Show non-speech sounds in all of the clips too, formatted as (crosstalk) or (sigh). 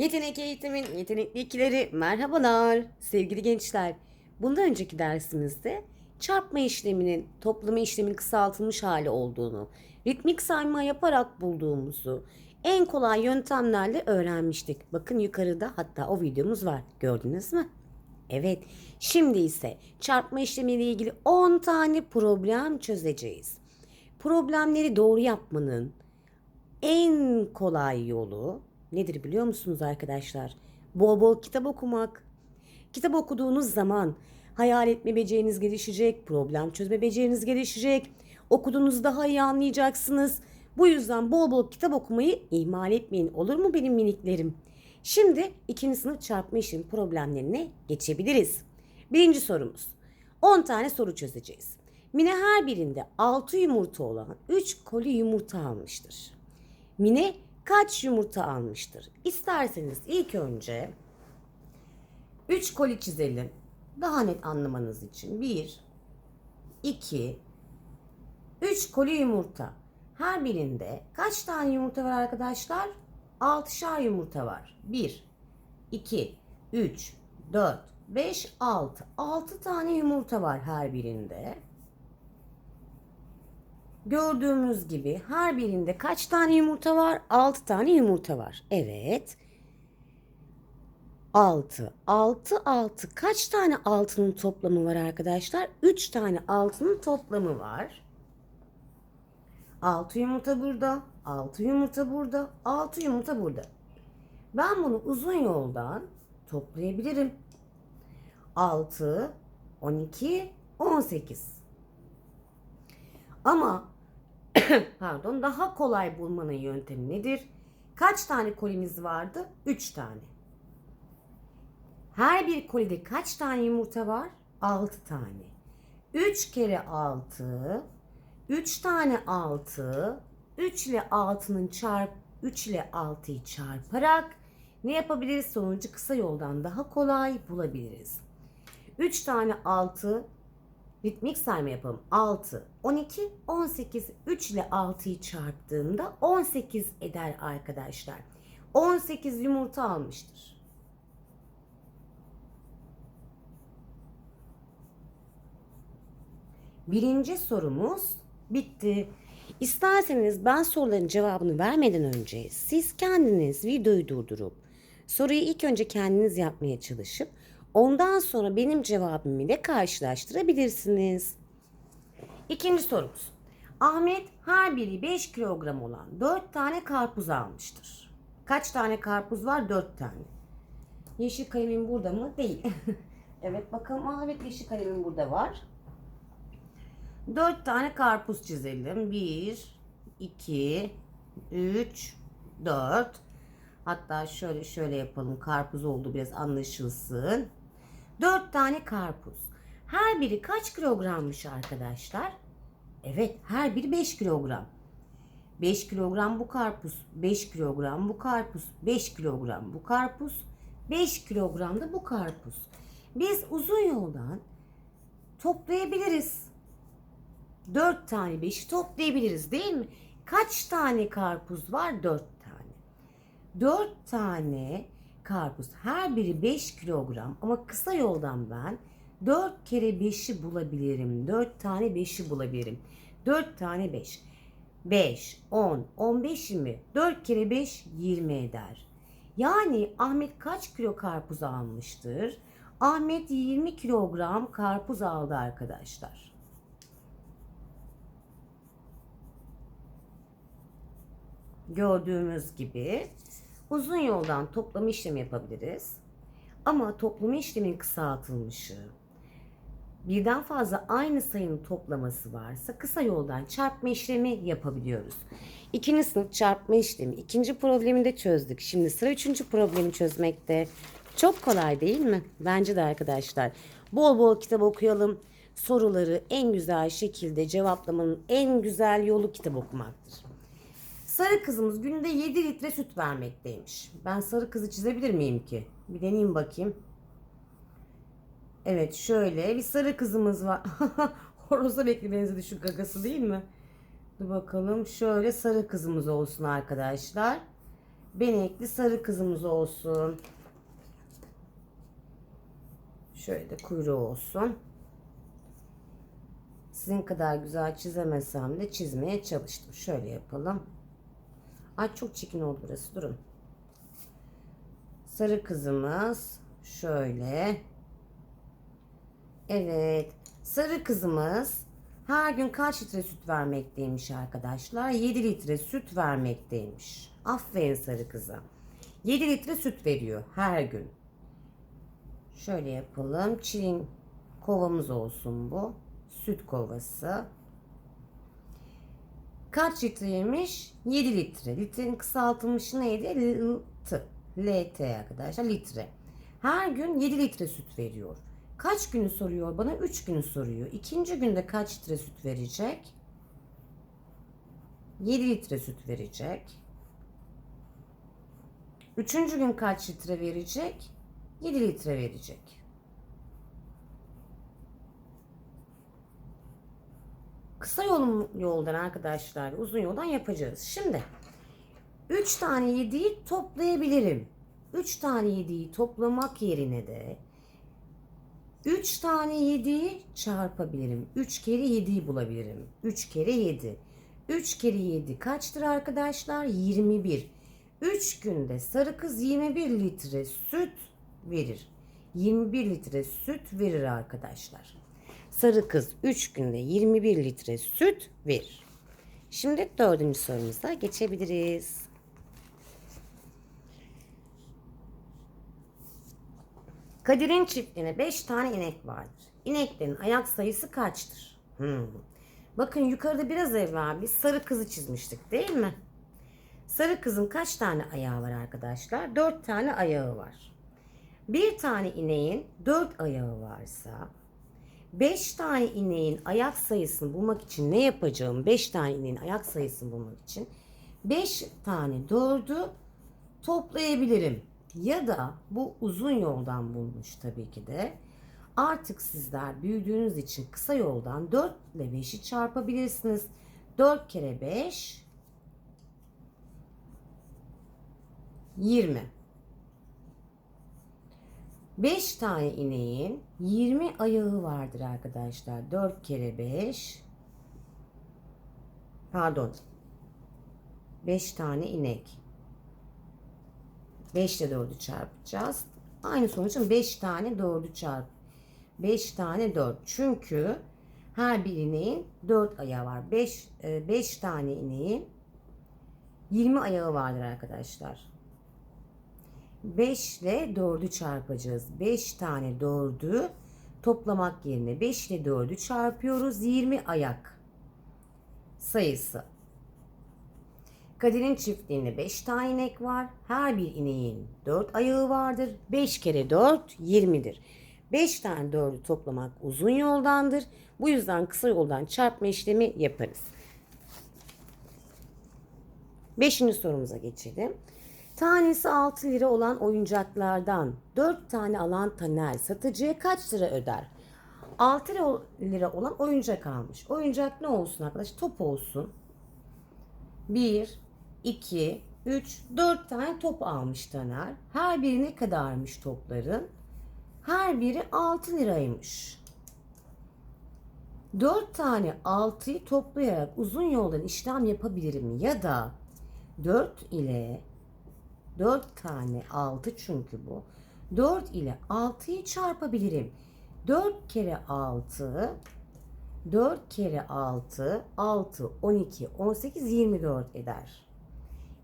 Yetenek eğitimin yetenekli ikileri merhabalar sevgili gençler. Bundan önceki dersimizde çarpma işleminin toplama işlemin kısaltılmış hali olduğunu, ritmik sayma yaparak bulduğumuzu en kolay yöntemlerle öğrenmiştik. Bakın yukarıda hatta o videomuz var. Gördünüz mü? Evet. Şimdi ise çarpma işlemiyle ilgili 10 tane problem çözeceğiz. Problemleri doğru yapmanın en kolay yolu nedir biliyor musunuz arkadaşlar? Bol bol kitap okumak. Kitap okuduğunuz zaman hayal etme beceriniz gelişecek, problem çözme beceriniz gelişecek. Okuduğunuzu daha iyi anlayacaksınız. Bu yüzden bol bol kitap okumayı ihmal etmeyin. Olur mu benim miniklerim? Şimdi ikinci sınıf çarpma işlemi problemlerine geçebiliriz. Birinci sorumuz. 10 tane soru çözeceğiz. Mine her birinde 6 yumurta olan 3 koli yumurta almıştır. Mine kaç yumurta almıştır? İsterseniz ilk önce 3 koli çizelim. Daha net anlamanız için. 1 2 3 koli yumurta. Her birinde kaç tane yumurta var arkadaşlar? 6'şar yumurta var. 1 2 3 4 5 6. 6 tane yumurta var her birinde. Gördüğümüz gibi her birinde kaç tane yumurta var? 6 tane yumurta var. Evet. 6. 6 6. Kaç tane altının toplamı var arkadaşlar? 3 tane altının toplamı var. 6 yumurta burada, 6 yumurta burada, 6 yumurta burada. Ben bunu uzun yoldan toplayabilirim. 6, 12, 18. Ama (coughs) pardon daha kolay bulmanın yöntemi nedir? Kaç tane kolimiz vardı? 3 tane. Her bir kolide kaç tane yumurta var? 6 tane. 3 kere 6 3 tane 6 3 ile 6'nın çarp 3 ile 6'yı çarparak ne yapabiliriz? Sonucu kısa yoldan daha kolay bulabiliriz. 3 tane 6 ritmik sayma yapalım. 6, 12, 18. 3 ile 6'yı çarptığımda 18 eder arkadaşlar. 18 yumurta almıştır. Birinci sorumuz bitti. İsterseniz ben soruların cevabını vermeden önce siz kendiniz videoyu durdurup soruyu ilk önce kendiniz yapmaya çalışıp ondan sonra benim cevabımı ile karşılaştırabilirsiniz. İkinci sorumuz. Ahmet her biri 5 kilogram olan 4 tane karpuz almıştır. Kaç tane karpuz var? 4 tane. Yeşil kalemim burada mı? Değil. (laughs) evet bakalım. Aa, evet yeşil kalemim burada var. 4 tane karpuz çizelim. 1, 2, 3, 4. Hatta şöyle şöyle yapalım. Karpuz oldu biraz anlaşılsın. 4 tane karpuz. Her biri kaç kilogrammış arkadaşlar? Evet her biri 5 kilogram. 5 kilogram bu karpuz, 5 kilogram bu karpuz, 5 kilogram bu karpuz, 5 kilogram da bu karpuz. Biz uzun yoldan toplayabiliriz. 4 tane 5'i toplayabiliriz değil mi? Kaç tane karpuz var? 4 tane. 4 tane karpuz. Her biri 5 kilogram ama kısa yoldan ben 4 kere 5'i bulabilirim. 4 tane 5'i bulabilirim. 4 tane 5. 5, 10, 15, 20. 4 kere 5 20 eder. Yani Ahmet kaç kilo karpuz almıştır? Ahmet 20 kilogram karpuz aldı arkadaşlar. Gördüğümüz gibi uzun yoldan toplama işlemi yapabiliriz. Ama toplama işlemin kısaltılmışı, birden fazla aynı sayının toplaması varsa kısa yoldan çarpma işlemi yapabiliyoruz. İkinci sınıf çarpma işlemi ikinci problemi de çözdük. Şimdi sıra üçüncü problemi çözmekte. Çok kolay değil mi? Bence de arkadaşlar. Bol bol kitap okuyalım. Soruları en güzel şekilde cevaplamanın en güzel yolu kitap okumaktır. Sarı kızımız günde 7 litre süt vermekteymiş. Ben sarı kızı çizebilir miyim ki? Bir deneyeyim bakayım. Evet şöyle bir sarı kızımız var. (laughs) Horoza bekli benzedi şu gagası değil mi? Dur bakalım şöyle sarı kızımız olsun arkadaşlar. benekli sarı kızımız olsun. Şöyle de kuyruğu olsun. Sizin kadar güzel çizemesem de çizmeye çalıştım. Şöyle yapalım. Ay çok çirkin oldu burası. Durun. Sarı kızımız şöyle. Evet. Sarı kızımız her gün kaç litre süt vermekteymiş arkadaşlar? 7 litre süt vermekteymiş. Aferin sarı kıza. 7 litre süt veriyor her gün. Şöyle yapalım. Çiğin kovamız olsun bu. Süt kovası. Kaç litreymiş? 7 litre. Litrenin kısaltılmışı neydi? LT. LT arkadaşlar litre. Her gün 7 litre süt veriyor. Kaç günü soruyor bana? 3 günü soruyor. İkinci günde kaç litre süt verecek? 7 litre süt verecek. Üçüncü gün kaç litre verecek? 7 litre verecek. Kısa yolun yoldan arkadaşlar uzun yoldan yapacağız. Şimdi 3 tane 7'yi toplayabilirim. 3 tane 7'yi toplamak yerine de 3 tane 7'yi çarpabilirim. 3 kere 7'yi bulabilirim. 3 kere 7. 3 kere 7 kaçtır arkadaşlar? 21. 3 günde sarı kız 21 litre süt verir. 21 litre süt verir arkadaşlar. Sarı kız 3 günde 21 litre süt verir. Şimdi dördüncü sorumuza geçebiliriz. Kadir'in çiftliğine 5 tane inek vardır. İneklerin ayak sayısı kaçtır? Hmm. Bakın yukarıda biraz evvel biz sarı kızı çizmiştik değil mi? Sarı kızın kaç tane ayağı var arkadaşlar? 4 tane ayağı var. Bir tane ineğin 4 ayağı varsa 5 tane ineğin ayak sayısını bulmak için ne yapacağım? 5 tane ineğin ayak sayısını bulmak için 5 tane 4'ü toplayabilirim. Ya da bu uzun yoldan bulmuş tabii ki de. Artık sizler büyüdüğünüz için kısa yoldan 4 ile 5'i çarpabilirsiniz. 4 kere 5 20. 5 tane ineğin 20 ayağı vardır arkadaşlar. 4 kere 5 pardon 5 tane inek. 5 ile 4'ü çarpacağız. Aynı sonuçta 5 tane 4'ü çarp. 5 tane 4. Çünkü her bir ineğin 4 ayağı var. 5 5 tane ineğin 20 ayağı vardır arkadaşlar. 5 ile 4'ü çarpacağız. 5 tane 4'ü toplamak yerine 5 ile 4'ü çarpıyoruz. 20 ayak sayısı. Kadir'in çiftliğinde 5 tane inek var. Her bir ineğin 4 ayağı vardır. 5 kere 4 20'dir. 5 tane 4'ü toplamak uzun yoldandır. Bu yüzden kısa yoldan çarpma işlemi yaparız. Beşinci sorumuza geçelim. Tanesi 6 lira olan oyuncaklardan 4 tane alan Taner satıcıya kaç lira öder? 6 lira olan oyuncak almış. Oyuncak ne olsun arkadaş? Top olsun. 1, 2, 3, 4 tane top almış Taner. Her biri ne kadarmış topların? Her biri 6 liraymış. 4 tane 6'yı toplayarak uzun yoldan işlem yapabilirim ya da 4 ile 4 tane 6 çünkü bu. 4 ile 6'yı çarpabilirim. 4 kere 6 4 kere 6 6 12 18 24 eder.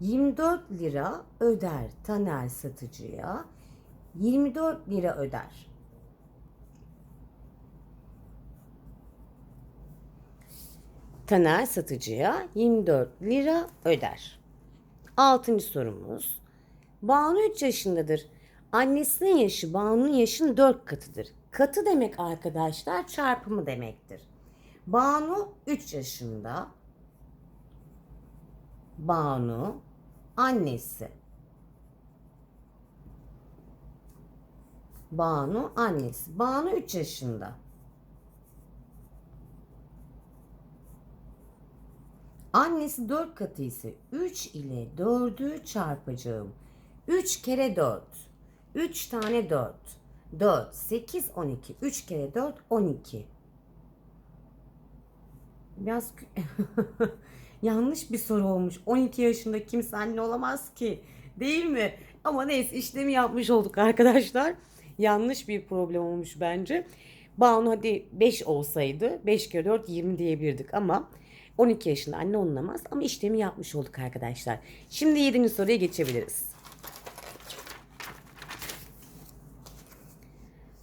24 lira öder Taner satıcıya. 24 lira öder. Taner satıcıya 24 lira öder. Altıncı sorumuz. Banu 3 yaşındadır. Annesinin yaşı Banu'nun yaşının 4 katıdır. Katı demek arkadaşlar çarpımı demektir. Banu 3 yaşında. Banu annesi. Banu annesi. Banu 3 yaşında. Annesi 4 katı ise 3 ile 4'ü çarpacağım. 3 kere 4. 3 tane 4. 4, 8, 12. 3 kere 4, 12. Biraz (laughs) yanlış bir soru olmuş. 12 yaşında kimse anne olamaz ki. Değil mi? Ama neyse işlemi yapmış olduk arkadaşlar. Yanlış bir problem olmuş bence. Banu hadi 5 olsaydı 5 kere 4 20 diyebilirdik ama 12 yaşında anne olunamaz ama işlemi yapmış olduk arkadaşlar. Şimdi 7. soruya geçebiliriz.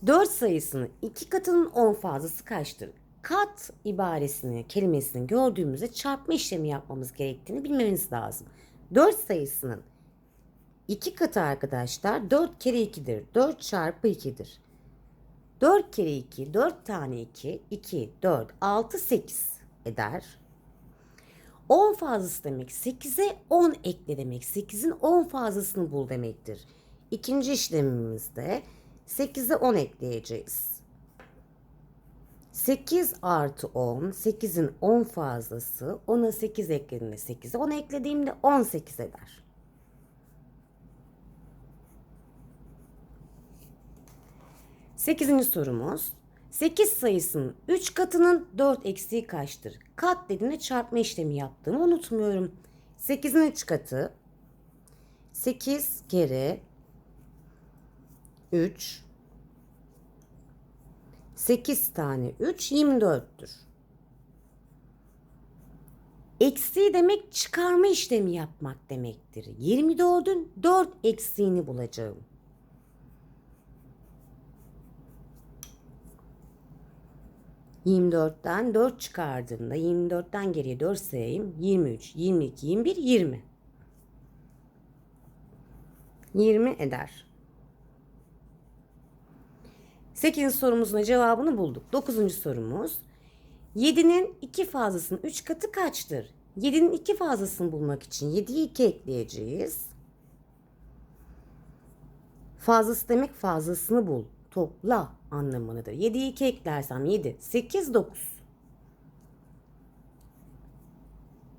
4 sayısının iki katının 10 fazlası kaçtır? Kat ibaresini, kelimesini gördüğümüzde çarpma işlemi yapmamız gerektiğini bilmemiz lazım. 4 sayısının iki katı arkadaşlar 4 kere 2'dir. 4 çarpı 2'dir. 4 kere 2, 4 tane 2, 2, 4, 6, 8 eder. 10 fazlası demek 8'e 10 ekle demek. 8'in 10 fazlasını bul demektir. İkinci işlemimizde 8'e 10 ekleyeceğiz. 8 artı 10, 8'in 10 fazlası, 10'a 8 eklediğimde 8'e 10 eklediğimde 18 eder. Sekizinci sorumuz. 8 sayısının 3 katının 4 eksiği kaçtır? Kat dediğinde çarpma işlemi yaptığımı unutmuyorum. 8'in 3 katı 8 kere 3 8 tane 3 24'tür. Eksiği demek çıkarma işlemi yapmak demektir. 24'ün 4 eksiğini bulacağım. ...24'ten 4 çıkardığımda... ...24'ten geriye 4 sayayım... ...23, 22, 21, 20. 20 eder. 8. sorumuzun cevabını bulduk. 9. sorumuz. 7'nin 2 fazlasının 3 katı kaçtır? 7'nin 2 fazlasını bulmak için 7'yi 2 ekleyeceğiz. Fazlası demek fazlasını bul. Topla anlamındadır. 7'yi 2 eklersem 7, 8, 9.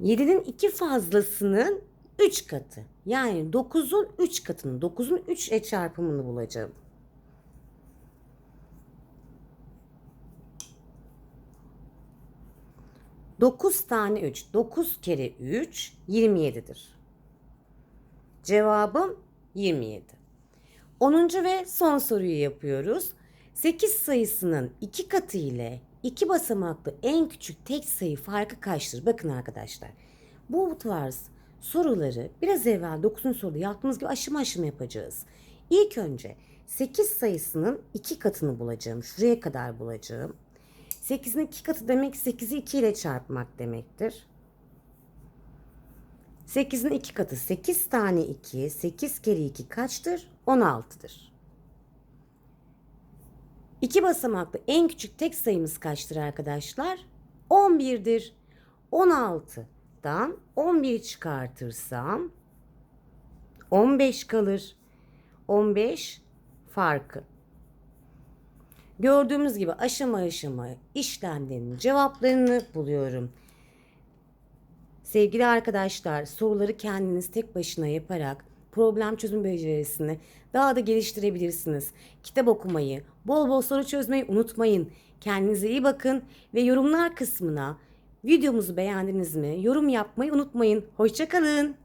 7'nin 2 fazlasının 3 katı. Yani 9'un 3 katını, 9'un 3 e çarpımını bulacağım. Dokuz tane 3. 9 kere 3 27'dir. Cevabım 27. 10. ve son soruyu yapıyoruz. 8 sayısının 2 katı ile 2 basamaklı en küçük tek sayı farkı kaçtır? Bakın arkadaşlar. Bu tarz soruları biraz evvel 9. soruda yaptığımız gibi aşama aşama yapacağız. İlk önce 8 sayısının 2 katını bulacağım. Şuraya kadar bulacağım. 8'in 2 katı demek 8'i 2 ile çarpmak demektir. 8'in 2 katı 8 tane 2, 8 kere 2 kaçtır? 16'dır. 2 basamaklı en küçük tek sayımız kaçtır arkadaşlar? 11'dir. 16'dan 11 çıkartırsam 15 kalır. 15 farkı. Gördüğümüz gibi aşama aşama işlemlerin cevaplarını buluyorum. Sevgili arkadaşlar soruları kendiniz tek başına yaparak problem çözüm becerisini daha da geliştirebilirsiniz. Kitap okumayı, bol bol soru çözmeyi unutmayın. Kendinize iyi bakın ve yorumlar kısmına videomuzu beğendiniz mi yorum yapmayı unutmayın. Hoşçakalın.